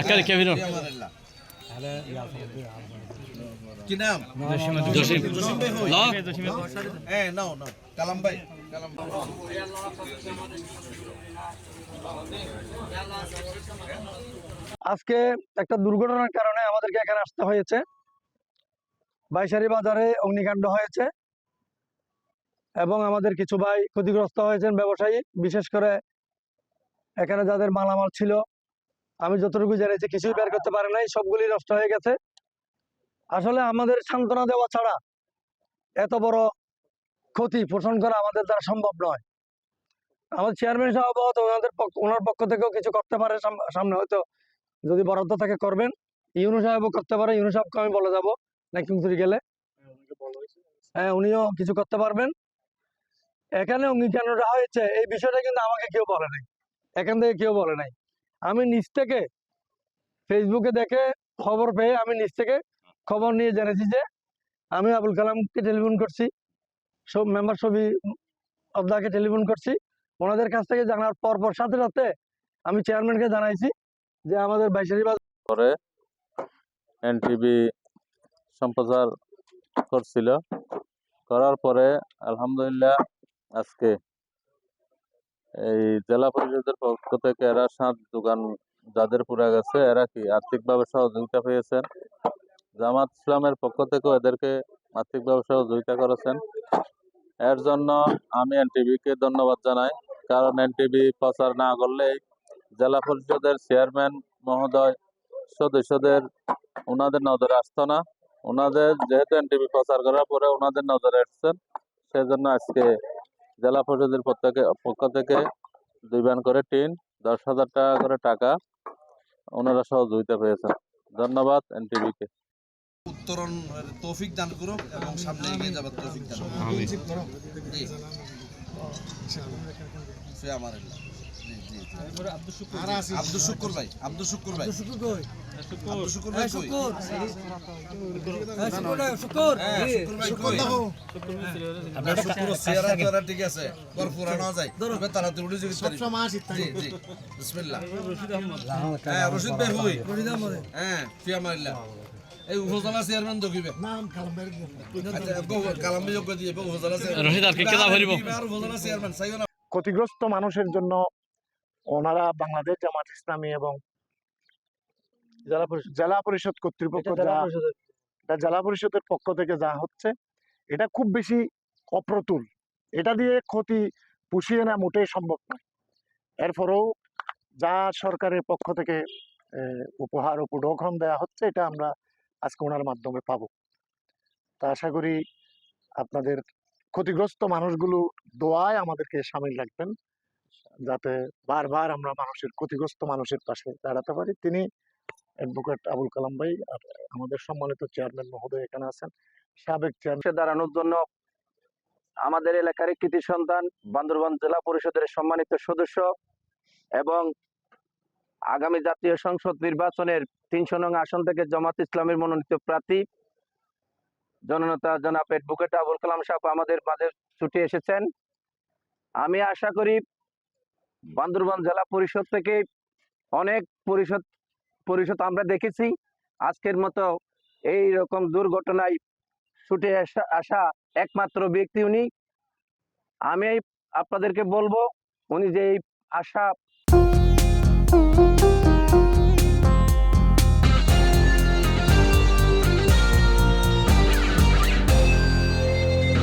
আকারে কি নাম? জসিম। জসিম ল। হ্যাঁ নাও নাও। কালাম ভাই কালাম ভাই। আজকে একটা দুর্ঘটনার কারণে আমাদেরকে এখানে আসতে হয়েছে। বাইশারি বাজারে অগ্নিকাণ্ড হয়েছে এবং আমাদের কিছু ভাই ক্ষতিগ্রস্ত হয়েছেন ব্যবসায়ী বিশেষ করে এখানে যাদের মালামাল ছিল। আমি যতটুকু জেনেছি, কিছুই বের করতে পারে নাই, সবগুলি নষ্ট হয়ে গেছে। আসলে আমাদের সান্ত্বনা দেওয়া ছাড়া এত বড় ক্ষতি পোষণ করা আমাদের দ্বারা সম্ভব নয়। আমাদের চেয়ারম্যান সাহেব হয়তো ওনাদের ওনার পক্ষ থেকেও কিছু করতে পারে সামনে হয়তো যদি বরাদ্দ থাকে করবেন। ইউনু সাহেবও করতে পারে, ইউনু সাহেবকে আমি বলে যাব নাকিংতুরি গেলে। হ্যাঁ উনিও কিছু করতে পারবেন। এখানে অঙ্গীকারটা হয়েছে, এই বিষয়টা কিন্তু আমাকে কেউ বলে নাই। এখান থেকে কেউ বলে নাই। আমি নিচ থেকে ফেসবুকে দেখে খবর পেয়ে আমি নিচ থেকে খবর নিয়ে জেনেছি যে আমি আবুল কালামকে টেলিফোন করছি। সব মেম্বার ছবি অবদাকে টেলিফোন করছি। ওনাদের কাছ থেকে জানার পর পর সাথে সাথে আমি চেয়ারম্যানকে জানাইছি যে আমাদের বাইশারি পরে এনটিভি সম্প্রচার করছিল। করার পরে আলহামদুলিল্লাহ আজকে এই জেলা পরিষদের পক্ষ থেকে এরা সাত দোকান যাদের পুরা গেছে, এরা কি আর্থিকভাবে সহযোগিতা পেয়েছেন? জামাত ইসলামের পক্ষ থেকেও এদেরকে আর্থিকভাবে সহযোগিতা করেছেন। এর জন্য আমি এনটিভিকে ধন্যবাদ জানাই, কারণ এনটিভি প্রচার না করলেই জেলা পরিষদের চেয়ারম্যান মহোদয় সদস্যদের ওনাদের নজরে আসতো না। ওনাদের যেহেতু এনটিভি প্রচার করার পরে ওনাদের নজরে আসছেন, সেজন্য আজকে জেলা পরিষদের প্রত্যেকে পক্ষ থেকে দুই ব্যান করে টিন দশ হাজার টাকা করে টাকা ওনারা সহযোগিতা পেয়েছেন। ধন্যবাদ এনটিভিকে। উত্তরণ তৌফিক দান করুক এবং সামনে এগিয়ে যাবার তৌফিক দান করুক। জি ফিয়ামারিল্লাহ জি জি জি। আব্দুল শুকুর ভাই আব্দুল শুকুর ভাই। আব্দুল শুকুর ভাই কই? হ্যাঁ, শুকুর আপনার শুকুর চেহারা চেহারা ঠিক আছে পর পুরানো যায়। এবার তাড়াতাড়ি উঠে যাবে সব সময় জি জি বিসমিল্লাহ। হ্যাঁ রশিদ ভাই হই হ্যাঁ ফিয়ামারিল্লাহ এই উপজেলা চেয়ারম্যান দকিবে নাম কালাম যোগ্য দিয়ে উপজেলা চেয়ারম্যান। রশিদ আর কি কেলা ভরিব উপজেলা চেয়ারম্যান ক্ষতিগ্রস্ত মানুষের জন্য ওনারা বাংলাদেশ জামাত ইসলামী এবং জেলা পরিষদ কর্তৃপক্ষ যা জেলা পরিষদের পক্ষ থেকে যা হচ্ছে এটা খুব বেশি অপ্রতুল। এটা দিয়ে ক্ষতি পুষিয়ে না মোটেই সম্ভব নয়। এরপরেও যা সরকারের পক্ষ থেকে উপহার উপঢৌকন দেওয়া হচ্ছে এটা আমরা আজকে ওনার মাধ্যমে পাবো। তা আশা করি আপনাদের ক্ষতিগ্রস্ত মানুষগুলো দোয়ায় আমাদেরকে সামিল রাখবেন। যাতে বারবার আমরা মানুষের ক্ষতিগ্রস্ত মানুষের পাশে দাঁড়াতে পারি। তিনি অ্যাডভোকেট আবুল কালাম ভাই আর আমাদের সম্মানিত চেয়ারম্যান মহোদয় এখানে আছেন। সাবেক চেয়ারম্যান দাঁড়ানোর জন্য আমাদের এলাকার কৃতি সন্তান, বান্দরবান জেলা পরিষদের সম্মানিত সদস্য এবং আগামী জাতীয় সংসদ নির্বাচনের তিনশো নং আসন থেকে জামাত ইসলামের মনোনীত প্রার্থী জননেতা জনাব অ্যাডভোকেট আবুল কালাম সাহেব আমাদের মাঝে ছুটে এসেছেন। আমি আশা করি বান্দরবান জেলা পরিষদ থেকে অনেক পরিষদ পরিষদ আমরা দেখেছি। আজকের মতো এই রকম দুর্ঘটনায় ছুটে আসা আসা একমাত্র ব্যক্তি উনি। আমি আপনাদেরকে বলব, উনি যে এই আশা